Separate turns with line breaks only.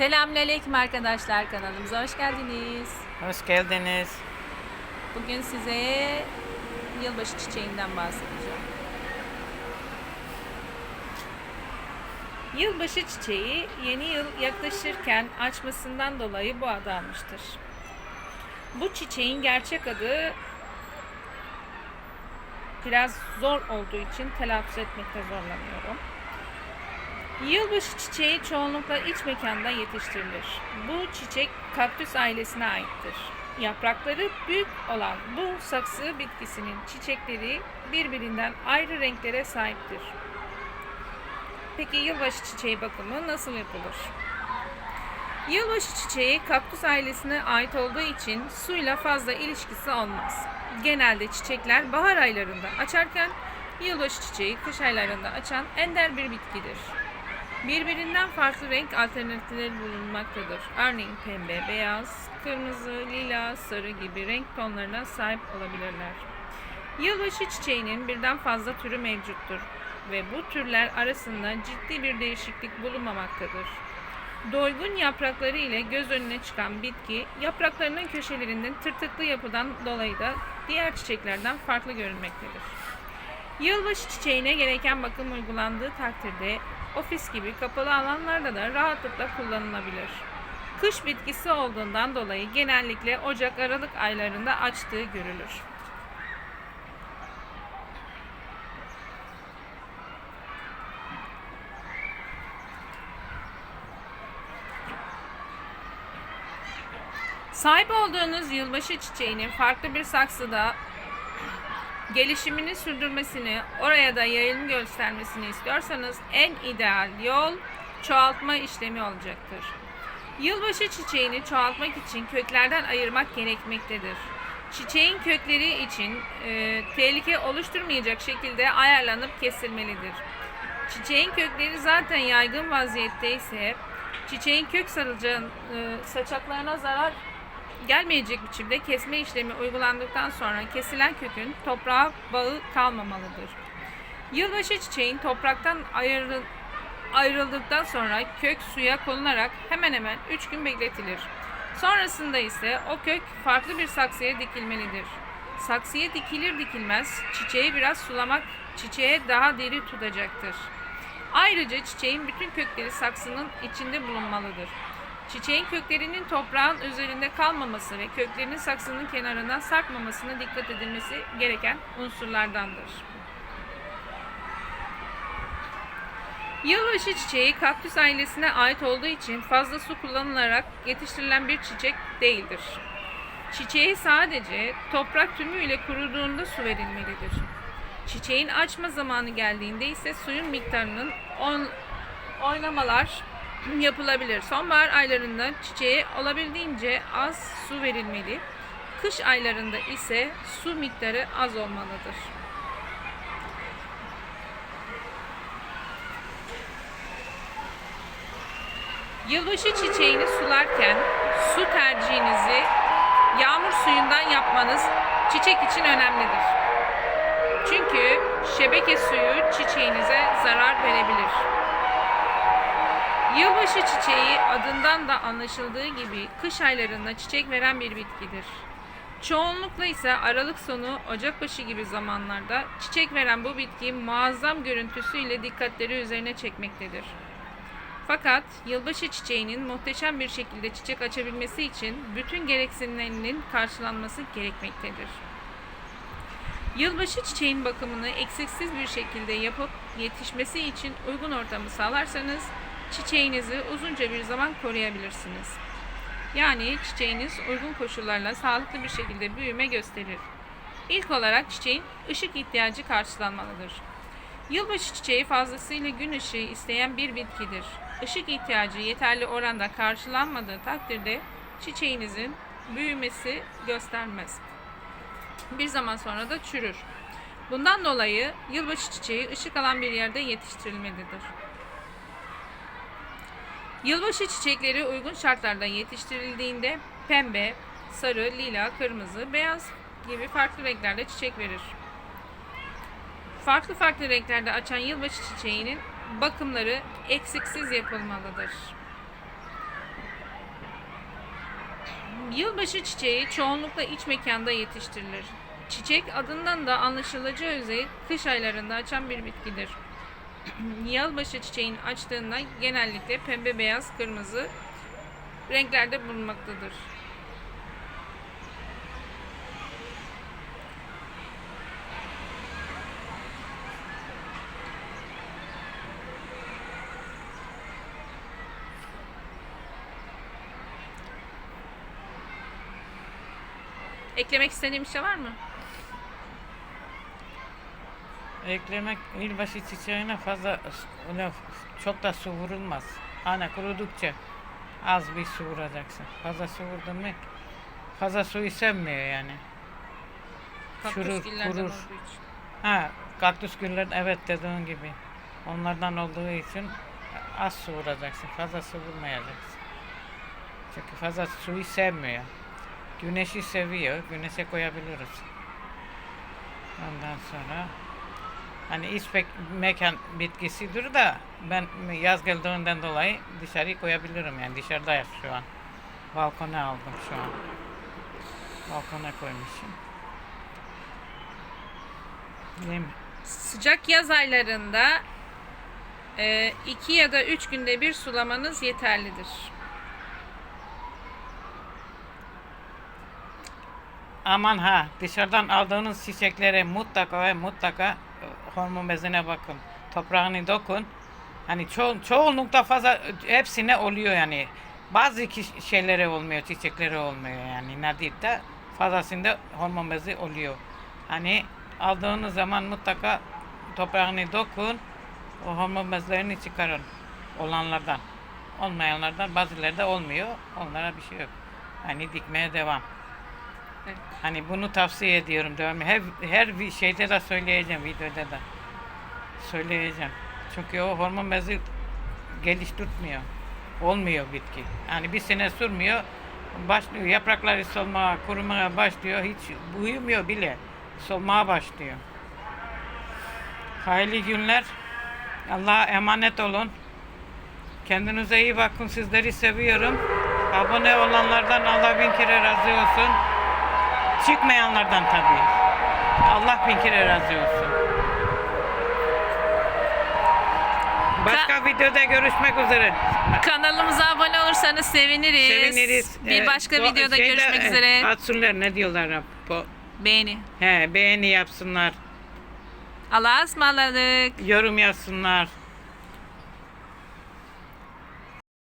Selamünaleyküm arkadaşlar kanalımıza hoş geldiniz.
Hoş geldiniz.
Bugün size yılbaşı çiçeğinden bahsedeceğim. Yılbaşı çiçeği yeni yıl yaklaşırken açmasından dolayı bu adı almıştır. Bu çiçeğin gerçek adı biraz zor olduğu için telaffuz etmekte zorlanıyorum. Yılbaşı çiçeği çoğunlukla iç mekanda yetiştirilir. Bu çiçek kaktüs ailesine aittir. Yaprakları büyük olan bu saksı bitkisinin çiçekleri birbirinden ayrı renklere sahiptir. Peki yılbaşı çiçeği bakımı nasıl yapılır? Yılbaşı çiçeği kaktüs ailesine ait olduğu için suyla fazla ilişkisi olmaz. Genelde çiçekler bahar aylarında açarken yılbaşı çiçeği kış aylarında açan ender bir bitkidir. Birbirinden farklı renk alternatifleri bulunmaktadır. Örneğin pembe, beyaz, kırmızı, lila, sarı gibi renk tonlarına sahip olabilirler. Yılbaşı çiçeğinin birden fazla türü mevcuttur ve bu türler arasında ciddi bir değişiklik bulunmamaktadır. Doygun yaprakları ile göz önüne çıkan bitki, yapraklarının köşelerinin tırtıklı yapıdan dolayı da diğer çiçeklerden farklı görünmektedir. Yılbaşı çiçeğine gereken bakım uygulandığı takdirde ofis gibi kapalı alanlarda da rahatlıkla kullanılabilir. Kış bitkisi olduğundan dolayı genellikle Ocak-Aralık aylarında açtığı görülür. Sahip olduğunuz yılbaşı çiçeğinin farklı bir saksıda gelişimini sürdürmesini, oraya da yayılım göstermesini istiyorsanız en ideal yol çoğaltma işlemi olacaktır. Yılbaşı çiçeğini çoğaltmak için köklerden ayırmak gerekmektedir. Çiçeğin kökleri için e, tehlike oluşturmayacak şekilde ayarlanıp kesilmelidir. Çiçeğin kökleri zaten yaygın vaziyette ise çiçeğin kök sarılacağın e, saçaklarına zarar gelmeyecek biçimde kesme işlemi uygulandıktan sonra kesilen kökün toprağa bağı kalmamalıdır. Yılbaşı çiçeğin topraktan ayrı, ayrıldıktan sonra kök suya konularak hemen hemen 3 gün bekletilir. Sonrasında ise o kök farklı bir saksıya dikilmelidir. Saksıya dikilir dikilmez çiçeği biraz sulamak çiçeğe daha diri tutacaktır. Ayrıca çiçeğin bütün kökleri saksının içinde bulunmalıdır. Çiçeğin köklerinin toprağın üzerinde kalmaması ve köklerinin saksının kenarından sarkmamasına dikkat edilmesi gereken unsurlardandır. Yılbaşı çiçeği kaktüs ailesine ait olduğu için fazla su kullanılarak yetiştirilen bir çiçek değildir. Çiçeğe sadece toprak tümüyle kuruduğunda su verilmelidir. Çiçeğin açma zamanı geldiğinde ise suyun miktarının on, oynamalar yapılabilir. Sonbahar aylarında çiçeğe olabildiğince az su verilmeli. Kış aylarında ise su miktarı az olmalıdır. Yılbaşı çiçeğini sularken su tercihinizi yağmur suyundan yapmanız çiçek için önemlidir. Çünkü şebeke suyu çiçeğinize zarar verebilir. Yılbaşı çiçeği adından da anlaşıldığı gibi kış aylarında çiçek veren bir bitkidir. Çoğunlukla ise Aralık sonu Ocak başı gibi zamanlarda çiçek veren bu bitki muazzam görüntüsüyle dikkatleri üzerine çekmektedir. Fakat yılbaşı çiçeğinin muhteşem bir şekilde çiçek açabilmesi için bütün gereksinimlerinin karşılanması gerekmektedir. Yılbaşı çiçeğin bakımını eksiksiz bir şekilde yapıp yetişmesi için uygun ortamı sağlarsanız çiçeğinizi uzunca bir zaman koruyabilirsiniz. Yani çiçeğiniz uygun koşullarla sağlıklı bir şekilde büyüme gösterir. İlk olarak çiçeğin ışık ihtiyacı karşılanmalıdır. Yılbaşı çiçeği fazlasıyla gün ışığı isteyen bir bitkidir. Işık ihtiyacı yeterli oranda karşılanmadığı takdirde çiçeğinizin büyümesi göstermez. Bir zaman sonra da çürür. Bundan dolayı yılbaşı çiçeği ışık alan bir yerde yetiştirilmelidir. Yılbaşı çiçekleri uygun şartlarda yetiştirildiğinde pembe, sarı, lila, kırmızı, beyaz gibi farklı renklerde çiçek verir. Farklı farklı renklerde açan yılbaşı çiçeğinin bakımları eksiksiz yapılmalıdır. Yılbaşı çiçeği çoğunlukla iç mekanda yetiştirilir. Çiçek adından da anlaşılacağı üzere kış aylarında açan bir bitkidir. Yılbaşı çiçeğin açtığında genellikle pembe, beyaz, kırmızı renklerde bulunmaktadır. Eklemek istediğim bir şey var mı?
Eklemek yılbaşı çiçeğine fazla öyle çok da su vurulmaz. Hani kurudukça az bir su vuracaksın. Fazla su vurdun mu fazla suyu sevmiyor yani.
Kaktüs
Çürür, kurur. Ha, kaktüs güller evet dediğin gibi. Onlardan olduğu için az su vuracaksın. Fazla su vurmayacaksın. Çünkü fazla suyu sevmiyor. Güneşi seviyor. Güneşe koyabiliriz. Ondan sonra hani iç pek- mekan bitkisidir da ben yaz geldiğinden dolayı dışarı koyabilirim yani dışarıda şu an. Balkona aldım şu an. Balkona koymuşum. Değil mi?
Sıcak yaz aylarında 2 ya da 3 günde bir sulamanız yeterlidir.
Aman ha dışarıdan aldığınız çiçeklere mutlaka ve mutlaka e, hormon bezine bakın. Toprağını dokun. Hani ço çoğunlukla fazla hepsine oluyor yani. Bazı şeylere olmuyor, çiçeklere olmuyor yani. Nadir de fazlasında hormon bezi oluyor. Hani aldığınız zaman mutlaka toprağını dokun. O hormon bezlerini çıkarın olanlardan. Olmayanlardan bazıları da olmuyor. Onlara bir şey yok. Hani dikmeye devam. Hani bunu tavsiye ediyorum devam. Her, her bir şeyde de söyleyeceğim videoda da. Söyleyeceğim. Çünkü o hormon bezi geliştirmiyor. Olmuyor bitki. Yani bir sene sürmüyor. Başlıyor yaprakları solmaya, kurumaya başlıyor. Hiç büyümüyor bile. Solmaya başlıyor. Hayırlı günler. Allah'a emanet olun. Kendinize iyi bakın. Sizleri seviyorum. Abone olanlardan Allah bin kere razı olsun. Çıkmayanlardan tabii. Allah bin kere razı olsun. Başka videoda görüşmek üzere.
Kanalımıza abone olursanız seviniriz.
Seviniriz.
Bir
Ee,
başka
bu
videoda
şeyde,
görüşmek
e,
üzere.
Atsınlar ne diyorlar? Bu,
Beğeni.
he, beğeni yapsınlar.
Allah'a ısmarladık.
Yorum yazsınlar.